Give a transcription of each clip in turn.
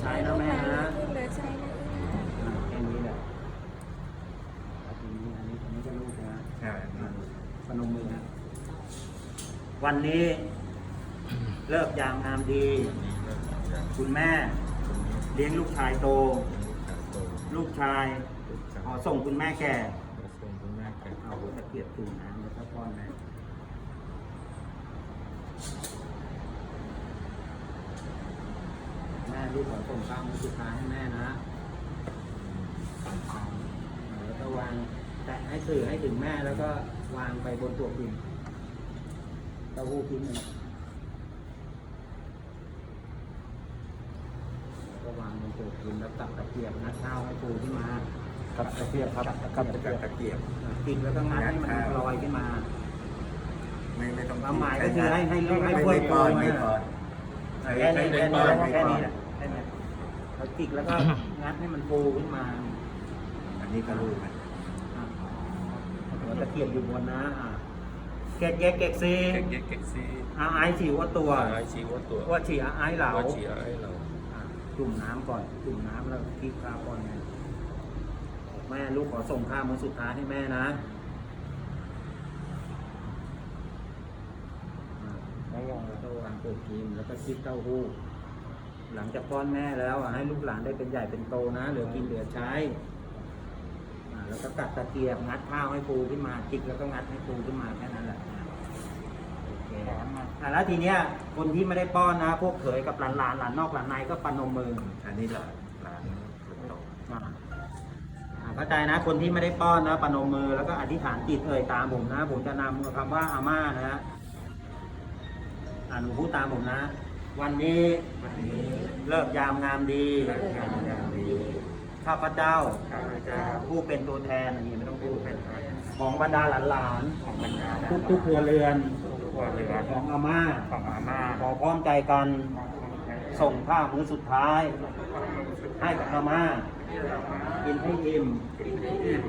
ใช้นะแม่นะขึ้นเหลือใช้นะอ่าแค่นี้แหละแล้วทีนี้อันนี้อันนี้ก็ลูกนะใช่อ่าพนมมือนะวันนี้เลิกยามงามดี คุณแม่ เลี้ยงลูกชายโต ลูกชายขอส่งคุณแม่แก่คุณแม่แกเอาตะเกียบถุงน้ำแล้วก็ป้อนแม่แม่ลูกขอส่งข้าวมื้อสุดท้ายให้แม่นะแล้วก็วางแตะให้สื่อให้ถึงแม่แล้วก็วางไปบนตัวพิมพ์เต้าหู้พิมพ์นะแล้วก็วางบนตัวพิมพ์แล้วตักตะเกียบนัดข้าวให้ปูขึ้นมากับตะเกียบครับกับตะเกียบตะเกียบกินแล้วก็งัดให้มันลอยขึ้นมาไม่ไม่ต้องความหมายก็คือให้ให้ให้ไม่ให้ไม่ช่วยก่อนปูไม่นะก่อนแค่นี้แค่นี้ไม่แค่ก่อนนี้แหละ แค่นี้เราจิกแล้วก็งัดให้มันปูขึ้นมาอันนี้ก็รู้ไหมอะหัวตะเกียบอยู่บนนะอะเก๊กเก๊กเก๊กซีเก๊กเก๊กเก๊กซีอาไอฉีว่าตัว ไอชีว่าตัวว่าฉีอาไอเหลา ว่าชีไอเราอะจุ่มน้ำก่อน จุ่มน้ำแล้วคลิกข้าวก่อนไงแม่ลูกขอส่งข้าวมื้อสุดท้ายให้แม่นะอะแล้ววางแล้วก็วางเปิดกิมแล้วก็คลิกเต้าหู้ หลังจากป้อนแม่แล้วอะให้ลูกหลานได้เป็นใหญ่เป็นโตนะเหลือกินเหลือใช้อ่าแล้วก็กัดตะเกียบงัดข้าวให้ปูขึ้นมาจิกแล้วก็งัดให้ปูขึ้นมาแค่นั้นแหละโอเคอะแล้วทีเนี้ยคนที่ไม่ได้ป้อนนะ พวกเขยกับหลานหลานหลานนอกหลานในก็ปนมมืออันนี้หลานหลานคนโตอ่าอ่าเข้าใจนะ คนที่ไม่ได้ป้อนนะปนมมือแล้วก็อธิษฐานจิตเอ่ยตามผมนะ ผมจะนำคำว่าอาม่านะฮะอ่าหนูพูดตามผมนะ วันนี้วันนี้เลิกยามงามดีเลิกงานยามดีข้าพเจ้าข้าพเจ้าผู้เป็นตัวแทนอันนี้ไม่ต้องพูผู้ดเป็นพระของบรรดาหลานของบรรดาๆทุกทุกๆครัวเรือนทุกครัวเรือนของอาม่าของอาม่าขอพร้อมใจกัน ส่งข้าวมื้อสุดท้าย ให้กับอาม่า กินให้อิ่ม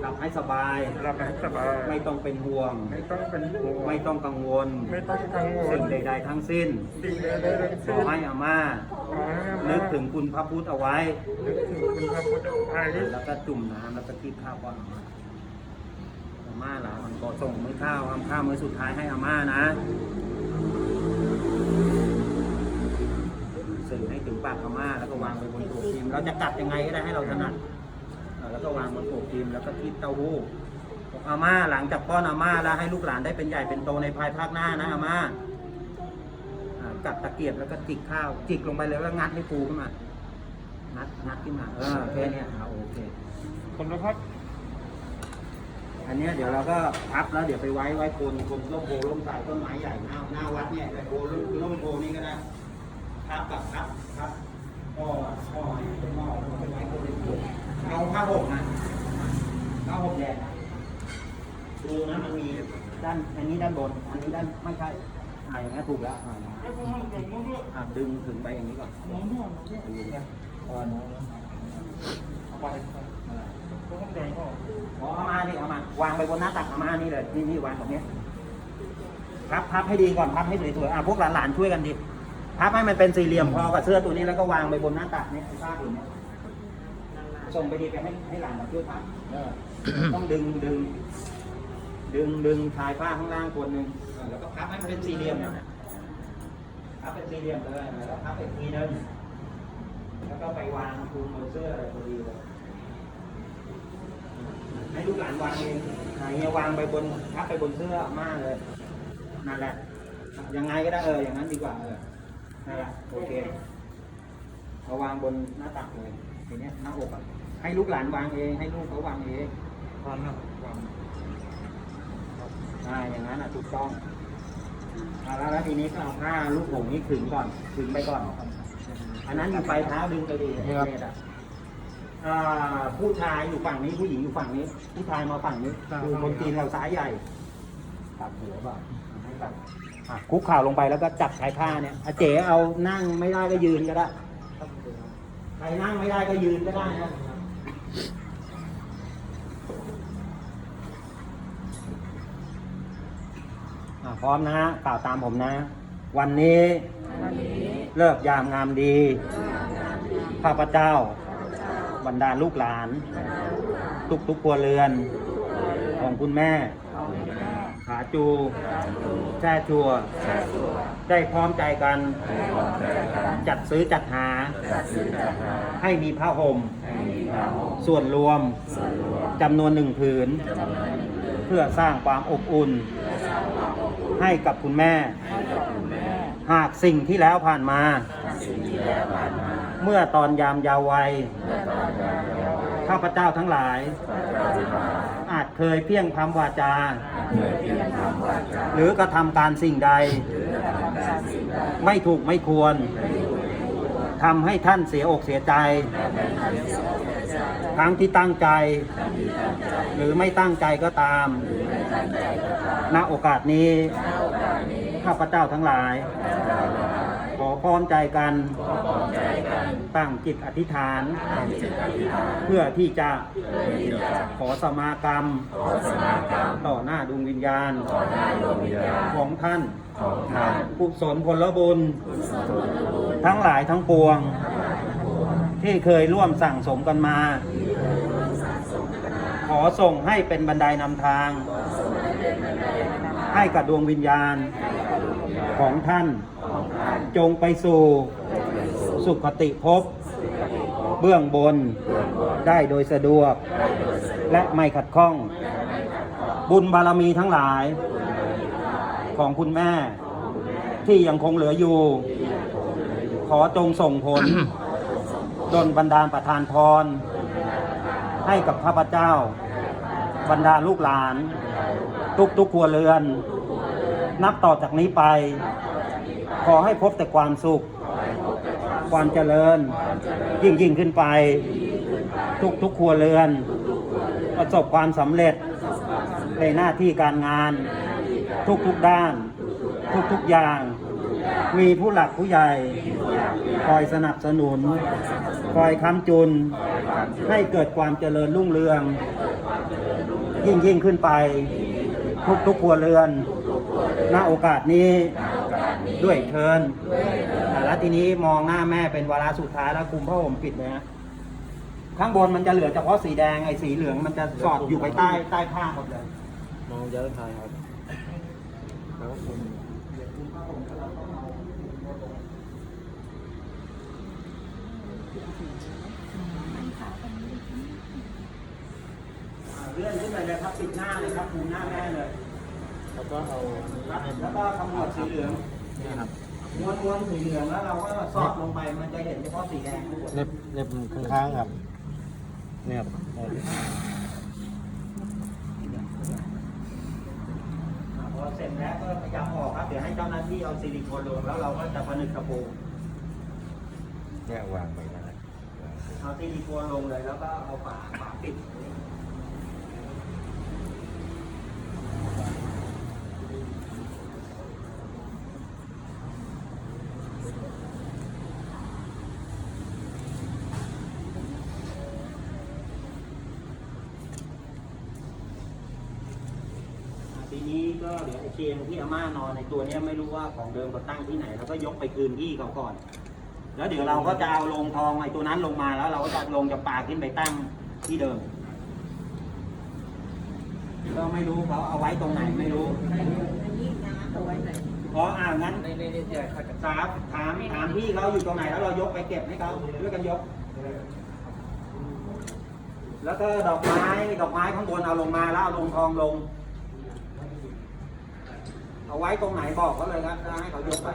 หลับให้สบายรับให้สบาย ไม่ต้องเป็นห่วง ไม่ต้องเป็นห่วง ไม่ต้องกังวล ไม่ต้องกังวล สิ่งใด ๆ ทั้งสิ้น สิ่งใดๆทั้งขสิ้อนให้อาม่าขอให้อาม่านึกถึงคุณพระพุทธเอาไว้ นึกถึงคุณพระพุทธไทยแล้วก็จุ่มน้ำแล้วก็คีบข้าวป้อนอาม่าอาม่าเหรอมันก็ส่งมื้อข้าวทำข้าวมื้อสุดท้ายให้อาม่านะสื่อให้ถึงปากอาม่าแล้วก็วางไปบนโต๊ะพิมพ์ เราจะกัดยังไงก็ได้ให้เราถนัดเออแล้วก็วางบนโต๊ะพิมพ์แล้วก็คีบเต้าหู้บอกอาม่าหลังจากป้อนอาม่าแล้วให้ลูกหลานได้เป็นใหญ่เป็นโตในภายภาคหน้านะอาม่าอ่ากัดตะเกียบแล้วก็จิกข้าว จิกลงไปเลยแล้วงัดให้ฟูขึ้นมางัดงัดขึ้นมาเออแค่เนี้ยเอาโอเคคนละครับอันเนี้ยเดี๋ยวเราก็พับแล้วเดี๋ยวไปไว้ไว้โคนโคนร่มโพร่มสายต้นไม้ใหญ่หน้าหน้าวัดเนี่ยไอ้โพร่มร่มโพนี่ก็ได้พับกับพับพับพ่อพ่อให้เป็นหม้อ ห่มนะผ้าห่มแดงดูนะมันมีด้านอันนี้ด้านบน อันนี้ด้านไม่ใช่อ่าอย่างนี้ถูกแล้วอ่าอ่าดึงถึงไปอย่างนี้ก่อนดูเนี่ยพอน้องเอาไปเอามานี่เอามาวางไปบนหน้าตักเอามานี่เลยนี่นี่วางตรงนี้พับพับให้ดีก่อนพับให้สวยๆอะพวกหลานๆช่วยกันดิพับให้มันเป็นสี่เหลี่ยมพอกับเสื้อตัวนี้แล้วก็วางไปบนหน้าตักเนี่ยไอ้ผ้าผืนเนี้ย ส่งไปดีไปให้ให้หลานมาช่วยพับเออต้องดึงดึง ดึงดึงชายผ้าข้างล่างคนหนึ่งเออแล้วก็พับให้มันเป็นสี่เหลี่ยมเนี่ยพับเป็นสี่เหลี่ยมเลยแล้วก็พับอีกทีนึงแล้วก็ไปวางคลุมบนเสื้ออะไรพอดีเลยให้ลูกหลานวางเองไหนเนี่ยวางไปบนพับไปบนเสื้อม่าเลยนั่นแหละยังไงก็ได้เอออย่างนั้นดีกว่าเออนั่นแหละโอเคเอาวางบนหน้าตักเลยทีเนี้ยหน้าอกอะ ให้ลูกหลานวางเอง ให้ลูกเขาวางเองพร้อมแล้ววางอ่าอย่างนั้นอะถูกต้องอ่าแล้วแล้วทีนี้ก็เอาผ้าลูกหงนี้ขึงก่อนขึงไปก่อน อันนั้นอยู่ปลายเท้าดึงไปดีให้เมตอะอ่าผู้ชายอยู่ฝั่งนี้ผู้หญิงอยู่ฝั่งนี้ ผู้ชายมาฝั่งนี้คือคนจีนเราซ้ายใหญ่ตัดหัวบ่าให้ตัดอะคุกเข่าลงไปแล้วก็จับชายผ้าเนี่ยอาเจ๋เอานั่งไม่ได้ก็ยืนก็ได้ ใครนั่งไม่ได้ก็ยืนก็ได้นะ พร้อมนะฮะกล่าวตามผมนะ วันนี้เลิกยามงามดี ข้าพเจ้า บรรดาลูกหลาน ทุกทุกครัวเรือน ของคุณแม่ ขาจู แช่ชัว ได้พร้อมใจกัน จัดซื้อจัดหา ให้มีผ้าห่ม ส่วนรวมจำนวนหนึ่งผืน เพื่อสร้างความอบอุ่น ให้กับคุณแม่ หากสิ่งที่แล้วผ่านมา เมื่อตอนยามยาววัย ข้าพเจ้าทั้งหลาย อาจเคยเพียงพำวาจา หรือกระทำการสิ่งใด ไม่ถูกไม่ควรทำให้ท่านเสียอกเสียใจ ทั้งที่ตั้งใจ หรือไม่ตั้งใจก็ตาม ณโอกาสนี้ ข้าพเจ้าทั้งหลาย ขอพร้อมใจกัน ตั้งจิตอธิษฐาน เพื่อที่จะขอสมากรรม ต่อหน้าดวงวิญญาณ ของท่านกุศลผลบุญ ทั้งหลายทั้งปวง ที่เคยร่วมสั่งสมกันมา ขอส่งให้เป็นบันไดนำทาง ให้กับดวงวิญญาณของท่าน จงไปสู่สุขติภพเบื้องบนได้โดยสะดวก และไม่ขัดข้อง บุญบารมีทั้งหลาย ของคุณแม่ ที่ยังคงเหลืออยู่ ขอจงส่งผลดลบันดาลประทานพร ให้กับข้าพเจ้า บรรดาลูกหลาน ทุกทุกครัวเรือน นับต่อจากนี้ไป ขอให้พบแต่ความสุข ความเจริญ ยิ่งยิ่งขึ้นไป ทุกทุกครัวเรือน ประสบความสำเร็จในหน้าที่การงาน ทุกทุกด้าน ทุกทุกอย่าง มีผู้หลักผู้ใหญ่ คอยสนับสนุน คอยค้ำจุน ให้เกิดความเจริญรุ่งเรือง ยิ่งยิ่งขึ้นไป ทุกทุกๆครัวเรือนณโอกาสนี้ด้วยเชิญอ่าแล้วทีนี้มองหน้าแม่เป็นวาระสุดท้ายแล้วคุมผ้าห่มปิดเลยนะข้างบนมันจะเหลือเฉพาะสีแดงไอ้สีเหลืองมันจะสอดอยู่ไปใต้ใต้ผ้าหมดเลยมองเยอะทายครับแล้วผมอ่า เลื่อนขึ้นไปเลยครับปิดหน้าเลยครับคุมหน้าแม่เลยแล้วก็เอาครับแล้วก็ขมวดสีเหลืองนี่ครับม้วนม้วนสีเหลืองแล้วเราก็สอดลงไปมันจะเห็นเฉพาะสีแดงข้างบนเล็บเล็บข้างๆครับเนี่ยครับอ่าพอเสร็จแล้วก็พยายามออกครับเดี๋ยวให้เจ้าหน้าที่เอาซิลิโคนลงแล้วเราก็จะผนึกกระโปรงเนี่ยวางไปนะเอาซิลิโคนลงเลยแล้วก็เอาฝาฝาปิด อ่าทีนี้ก็ ตียวไอ้เชียงที่อาม่านอนในตัวเนี้ยไม่รู้ว่าของเดิมเขาตั้งที่ไหนแล้วก็ยกไปคืนที่เขาก่อน แล้วเดี๋ยวเราก็จะเอาลงทองไอ้ตัวนั้นลงมาแล้ว เราก็จะลงจะปาขึ้นไปตั้งที่เดิมก็ไม่รู้เขาเอาไว้ตรงไหนไม่รู้เพราะอ่างั้นในในที่เขาจะถามถามถามพี่เขาอยู่ตรงไหนแล้วเรายกไปเก็บให้เขาด้วยกันยก แล้วก็ดอกไม้ดอกไม้ข้างบนเอาลงมาแล้วเอาลงทองลง เอาไว้ตรงไหนบอกเขาเลยครับจะให้เขายกไป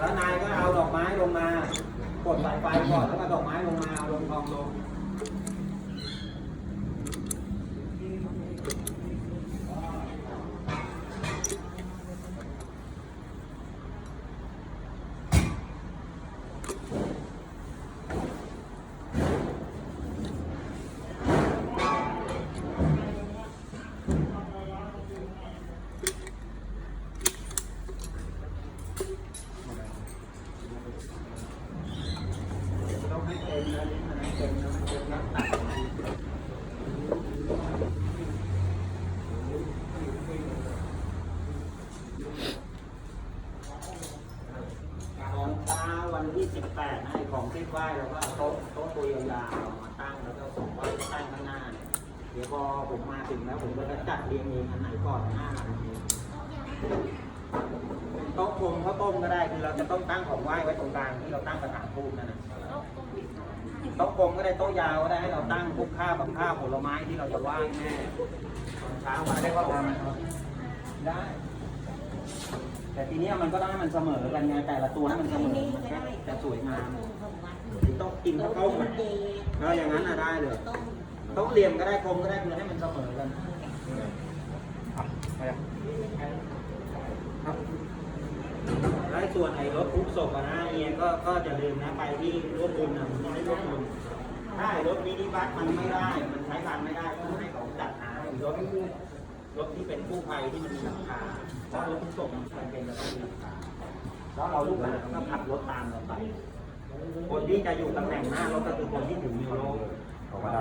แล้วนายก็เอาดอกไม้ลงมากดสายไฟก่อนแล้วก็ดอกไม้ลงมาเอาลงทองลง ต้องให้เต็มนะนี่มันให้เต็มนะ สิบแปด นะไอ้ของเส้นไหว้เราก็โต๊ะโต๊ะตัวยาวๆเอามาตั้งแล้วก็ส่งไหว้ตั้งข้างหน้าเนี่ยเดี๋ยวพอผมมาถึงแล้วผมก็จะจัดเรียงเองอันไหนก่อนหน้าอันนี้โต๊ะชมข้าวต้มก็ได้คือเราจะต้องตั้งของไหว้ไว้ตรงกลางที่เราตั้งกระถางทูบนั่นนะโต๊ะกลมก็ได้โต๊ะยาวก็ได้ให้เราตั้งพวกข้าวกับข้าวผลไม้ที่เราจะไหว้แม่ตอนเช้ามาได้ก็ทำได้ แต่ทีนี้มันก็ต้องให้มันเสมอกันไงแต่ละตัวให้มันเสมอมันก็จะสวยงาม ต้องกินข้าวต้มอะแล้วอย่างนั้นน่ะได้เลยต้องเหลี่ยมก็ได้กลมก็ได้คือให้มันเสมอกันครับแล้วส่วนไอ้รถทุกศพอะนะเอียก็ก็จะลืมนะไปที่รถบุญนะผมต้องให้รถบุญถ้ารถมินิบัสมันไม่ได้ มันใช้การไม่ได้ก็ให้เขาจัดหาไอ้รถรถที่เป็นกู้ภัยที่มันมีหลังคาเพราะรถทุกศพมันเป็นจะต้องมีหลังคาแล้วเราลูกหลานก็ขับรถตามเราไป คนที่จะอยู่ตำแหน่งหน้ารถก็คือคนที่ถือมีโล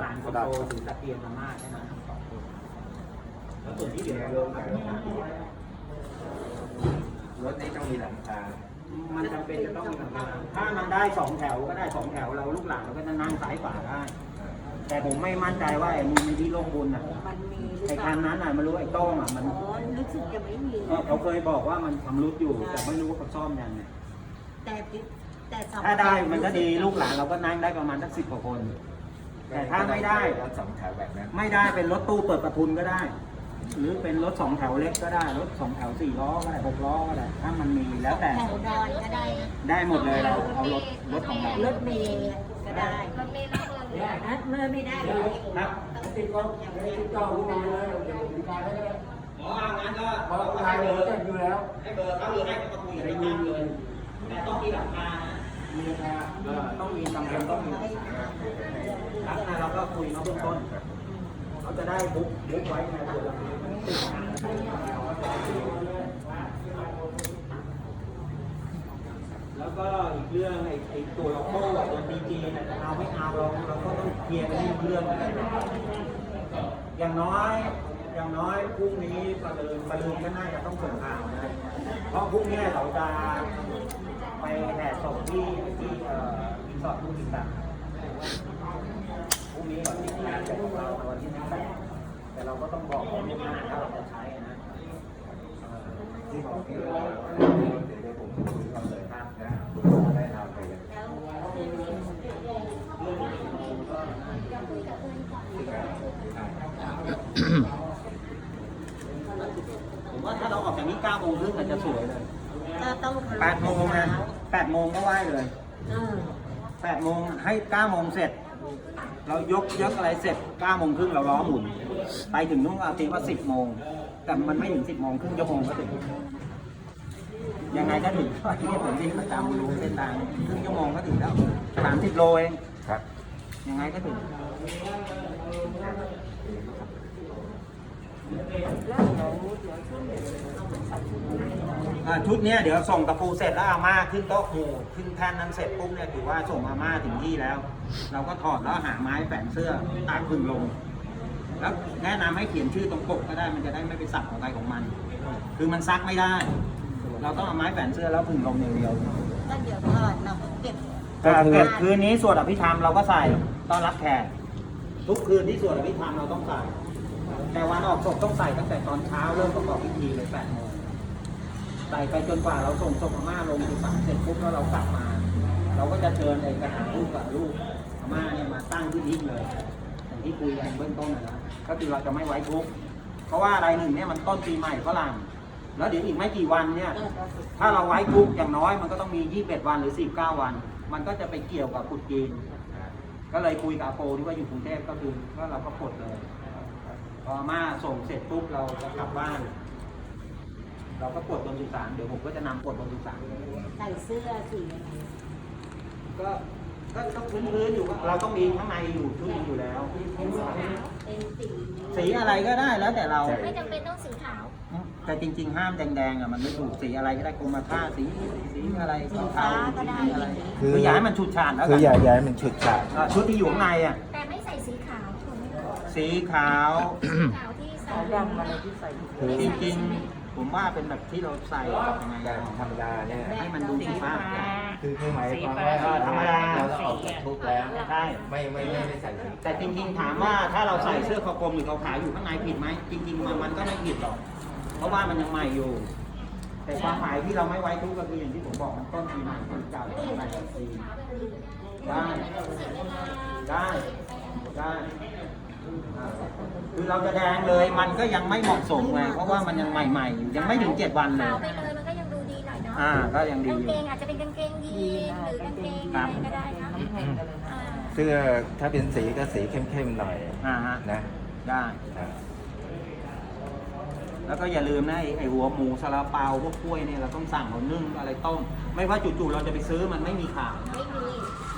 หลานคนโตถือตะเกียงธรรมาใช่ไหมแล้วส่วนที่เหลือเราขับรถตามรถนี้ต้องมีหลังคา มันจำเป็นจะต้องมีหลังคา ถ้ามันได้สองแถวก็ได้สองแถวเราลูกหลานเราก็จะนั่งซ้ายขวาได้ แต่ผมไม่มั่นใจว่าไอ้มูลนิธิโลกบุญอะมันมีหรือไอ้เปคัล่านนั้นอะไม่รู้ไอ้โต้งอะมันอ๋อรู้สึกจะไม่มีเออเขาเคยบอกว่ามันชำรุดอยู่แต่ไม่รู้ว่าเขาซ่อมยังไงแต่ปิ แต่สองถ้าได้มันก็ดีลูกหลานเราก็นั่งได้ประมาณสักสิบกว่าคน แต่ถ้าไม่ได้ รถสองแถวแบบนั้น ไม่ได้เป็นรถตู้เปิดประทุนก็ได้ หรือเป็นรถสองแถวเล็กก็ได้ รถสองแถวสี่ล้อก็ได้หกล้อก็ได้ ถ้ามันมีแล้วแต่ แถวดอนก็ได้นะได้หมดเลยเราเอารถรถของเรารถเมล์ก็ได้รถเมล์นะเมื่อไม่ได้เลยครับ ติดก็ยังไม่ติดต่อคุณมาเลยหมอเอางั้นก็เพราะทางเดินอยู่แล้ว ให้เบอร์เขาหรือให้เขามาคุยกับเราเลยแต่ต้องมีหลักการ มีราคาเออต้องมีจำเป็นต้องมีครับนะเราก็คุยเขาเบื้องต้นเขาจะได้บุ๊กบุ๊กไว้ในตัวเราแล้วก็อีกเรื่องไอ้ไอ้ตัวโลโก้อะตัวดีจีเนี่ยเอาไม่เอาเราเราก็ต้องเคลียร์กันให้รู้เรื่อง อย่างน้อย อย่างน้อยพรุ่งนี้ประเดินประเดินก็น่าจะต้องส่งข่าวนะเพราะพรุ่งนี้เราจะไปแห่ศพที่ที่เอ่อรีสอร์ทผู้ติดตามพรุ่งนี้ก่อนที่งานจะของเราในวันที่สิบแปดแต่เราก็ต้องบอกก่อนล่วงหน้าถ้าเราจะใช้นะที่บอกพี่ว่าเดี๋ยวผมจะคุยกันเลยครับนะได้ทำไปกันผม ว่าถ้าเราออกจากนี้9โมงครึ่งอาจจะสวยเลยก็ต้อง8โมงนะ8โมงก็ไหว้เลยเออ8โมงให้9โมงเสร็จ เรายกยกอะไรเสร็จ9โมงครึ่งเราล้อหมุน ไปถึงนู่นเอาตีว่า10โมง แต่มันไม่ถึง10โมงครึ่งชั่วโมงก็ถึงยังไงก็ถึงที่ผมวิ่งประจำรู้เส้นทางครึ่งชั่วโมงก็ถึงแล้ว30โลเองครับ ยังไงก็ถึง อ่าชุดเนี้ยเดี๋ยวส่งตะปูเสร็จแล้วอาม่าขึ้นโต๊ะหมู่ขึ้นแท่นนั้นเสร็จปุ๊บเนี่ยถือว่าส่งอาม่าถึงที่แล้ว เราก็ถอดแล้วหาไม้แฝงเสื้อตากพึ่งลง แล้วแนะนำให้เขียนชื่อตรงปกก็ได้มันจะได้ไม่ไปสับของใครของมัน คือมันซักไม่ได้ เราต้องเอาไม้แฝงเสื้อแล้วพึ่งลงอย่างเดียว ก็เดี๋ยวทอดเราก็เก็บอ่าเก็บคืนนี้สวดอภิธรรมเราก็ใส่ต้อนรับแขกทุกคืนที่สวดอภิธรรมเราต้องใส่ แต่วันออกศพต้องใส่ตั้งแต่ตอนเช้าเริ่มประกอบพิธีเลยแปดโมงใส่ไปจนกว่าเราส่งศพอาม่าลงสุสานเสร็จปุ๊บแล้วเรากลับมา เราก็จะเชิญไอ้กระถางลูกกับลูกอาม่าเนี่ยมาตั้งที่ทิ้งเลยอย่างที่คุยกันเบื้องต้นนะก็คือเราจะไม่ไว้ทุกข์เพราะว่าอะไรหนึ่งเนี่ยมันต้นปีใหม่ฝรั่งแล้วเดี๋ยวอีกไม่กี่วันเนี่ย ถ้าเราไว้ทุกอย่างน้อยมันก็ต้องมี 21 วันหรือ19วัน มันก็จะไปเกี่ยวกับกุดจีนก็เลยคุยกับอาโปที่ว่าอยู่กรุงเทพก็คือว่าเราก็กดเลย ออาม่าส่งเสร็จปุ๊บเราจะกลับบ้าน เราก็กดบนสุสานเดี๋ยวผมก็จะนำกดบนสุสานใส่เสื้อสีอะไรก็ก็ต้องพื้นๆอยู่ว่าเราต้องมีข้างในอยู่ชุดหนึงอยู่แล้ว เป็นสีขาวเป็นสีสีอะไรก็ได้แล้วแต่เรา ไม่จำเป็นต้องสีขาวแต่จริง ๆ ห้ามแดงๆอะมันไม่ถูกสีอะไรก็ได้กรมท่าสีสีอะไรสีขาวสีอะไรคืออย่าให้มันฉูดฉาดแล้วคืกัอนอย่าอย่าให้มันฉุดฉาดอ่าชุดที่อยู่ข้างในอะ แต่ไม่ใส่สีขาวถูกไหม สีขาวสีขาวที่ใส่ดำอะไรที่ใส่คือจริงๆ ผมว่าเป็นแบบที่เราใส่กับยังไงกาอะรธรรมดาเนี่ยให้มันดูสุภาพคือคือหมายความว่าเออธรรมดา เราออกจากทุกข์แล้ว ใช่ ไม่ไม่ไม่ไม่ใส่สีแต่จริงๆถามว่าถ้าเราใส่เสื้อคอกลมหรือขาวๆอยู่ข้างในผิดไหมจริง ๆ มันมันก็ไม่ผิดหรอก เพราะว่ามันยังใหม่อยู่ แต่ความหมายที่เราไม่ไว้ทุกข์ก็คืออย่างที่ผมบอกมันต้นปีใหม่ปีเก่าปีใหม่ปีได้ได้ได้อ่า คือเราจะแดงเลยมันก็ยังไม่เหมาะสมไงเพราะว่ามันยังใหม่ๆอยู่ยังไม่ถึงเจ็ดวันเลขาวยไปเลยมันก็ยังดูดีหน่อยเนาะอ่าก็ยังดีกางอยู่ เกงอาจจะเป็นกางเกงยีนหรือกางเกงอะไรก็ได้นะอ่าเสื้อถ้าเป็นสีก็สีเข้มๆหน่อยอ่าฮะนะได้ อ่าแล้วก็อย่าลืมนะไอ้ไอหัวหมูซาลาเปาพวกกล้วยเนี่ยเราต้องสั่งเขานึ่งอะไรต้ม ไม่ว่าจู่ๆเราจะไปซื้อมันไม่มีขายไม่มีต้องสั่ง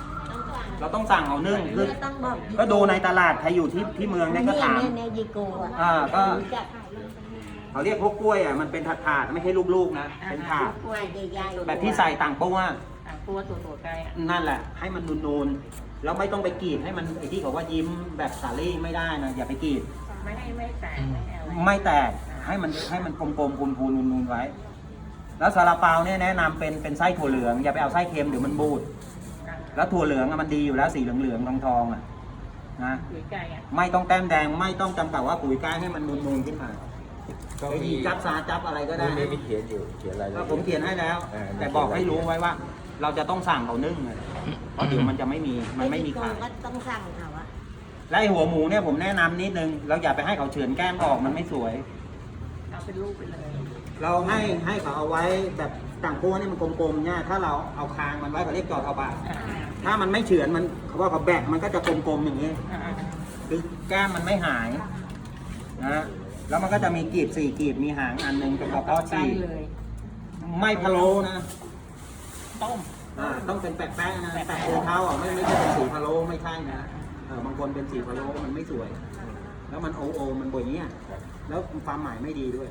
เราต้องสั่งเขานึ่งคือต้องบอกก็ดูในตลาดใครอยู่ที่ที่เมืองเนี่ยก็ถาม เนี่ยยีโกอะอ่าก็จับเขาเรียกพวกกล้วยอะมันเป็นถาดๆไม่ใช่ลูกๆนะเป็นถาดกล้วยใหญ่ๆแบบที่ใส่ต่างปูอะตัวตัวตัวไกลอะนั่นแหละ ให้มันนูนๆแล้วไม่ต้องไปกรีดให้มันไอ้ที่เขาว่ายิ้มแบบสาลี่ไม่ได้นะอย่าไปกรีด ไม่ให้ไม่แตกไม่เอาไม่แตกให้มันให้มันกลมๆพูนๆนูนๆไว้ แล้วซาลาเปาเนี่ยแนะนำเป็นเป็นไส้ถั่วเหลืองอย่าไปเอาไส้เค็มเดี๋ยวมันบูด แล้วถั่วเหลืองอะมันดีอยู่แล้วสีเหลืองๆทองๆอะนะหรือไก่อะไม่ต้องแต้มแดงไม่ต้องจำกัดว่าปุ๋ยก้ายให้มันนูนๆขึ้นมาก็ไอ้มียีจับซาจับอะไรก็ได้มีมีเขียนอยู่เขียนอะไรก็ผมเขียนให้แล้วเออแต่บอกให้รู้ไว้ว่า เราจะต้องสั่งเขานึ่งอะเพราะเดี๋ยวมันจะไม่มีมันไม่มีขาย ก็ต้องสั่งเขาอะและไอ้หัวหมูเนี่ยผมแนะนำนิดนึงเราอย่าไปให้เขาเฉือนแก้มออกมันไม่สวย เอาเป็นลูกไปเลย เราให้ให้เขาเอาไว้แบบ ต่างโพนี่มันกลมๆเนี่ยถ้าเราเอาคางมันไว้เขาเรียกจอดเอาบาทถ้ามันไม่เฉือนมันเขาว่าเขาแบกมันก็จะกลมๆอย่างนี้คือแก้มมันไม่หายนะแล้วมันก็จะมีกีบสี่กีบมีหางอันหนึ่งเป็นกระเพาะฉี่เลยไม่พะโล้นะต้มอ่าต้องเป็นแปะแป้งนะแปะโคนเท้าอะไม่ไม่ใช่เป็นสีพะโล้ไม่ใช่นะเออบางคนเป็นสีพะโล้มันไม่สวย แล้วมันโอโอมันบนนี้ยแล้วความหมายไม่ดีด้วย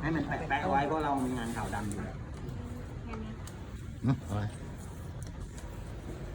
ให้มันแปะแปะไว้เพราะเรามีงานขาวดำอยู่ อืมเอาไว้